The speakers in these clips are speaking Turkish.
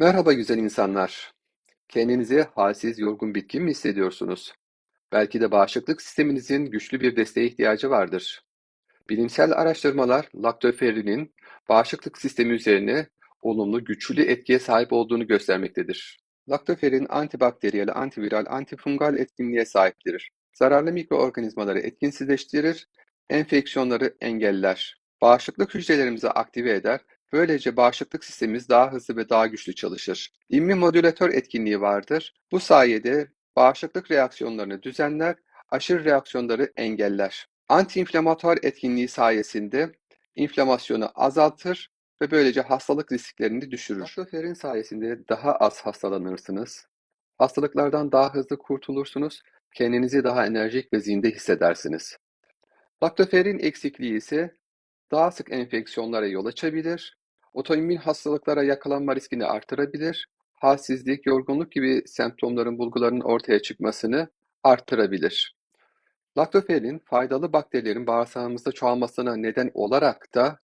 Merhaba güzel insanlar. Kendinizi halsiz, yorgun, bitkin mi hissediyorsunuz? Belki de bağışıklık sisteminizin güçlü bir desteğe ihtiyacı vardır. Bilimsel araştırmalar laktoferrinin bağışıklık sistemi üzerine olumlu, güçlü etkiye sahip olduğunu göstermektedir. Laktoferin antibakteriyel, antiviral, antifungal etkinliğe sahiptir. Zararlı mikroorganizmaları etkinsizleştirir, enfeksiyonları engeller. Bağışıklık hücrelerimizi aktive eder Böylece bağışıklık sistemimiz daha hızlı ve daha güçlü çalışır. İmmünmodülatör etkinliği vardır. Bu sayede bağışıklık reaksiyonlarını düzenler, aşırı reaksiyonları engeller. Antiinflamatuar etkinliği sayesinde inflamasyonu azaltır ve böylece hastalık risklerini düşürür. Laktoferin sayesinde daha az hastalanırsınız. Hastalıklardan daha hızlı kurtulursunuz. Kendinizi daha enerjik ve zinde hissedersiniz. Laktoferin eksikliği ise daha sık enfeksiyonlara yol açabilir, otoimmün hastalıklara yakalanma riskini artırabilir, halsizlik, yorgunluk gibi semptomların, bulguların ortaya çıkmasını arttırabilir. Laktoferin faydalı bakterilerin bağırsağımızda çoğalmasına neden olarak da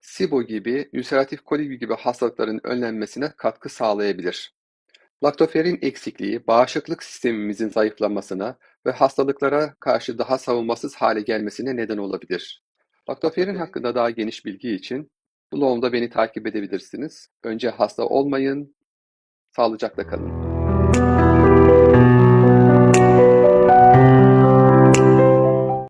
SIBO gibi, ülseratif kolit gibi hastalıkların önlenmesine katkı sağlayabilir. Laktoferin eksikliği bağışıklık sistemimizin zayıflamasına ve hastalıklara karşı daha savunmasız hale gelmesine neden olabilir. Laktoferin hakkında daha geniş bilgi için blogumda beni takip edebilirsiniz. Önce hasta olmayın, sağlıcakla kalın.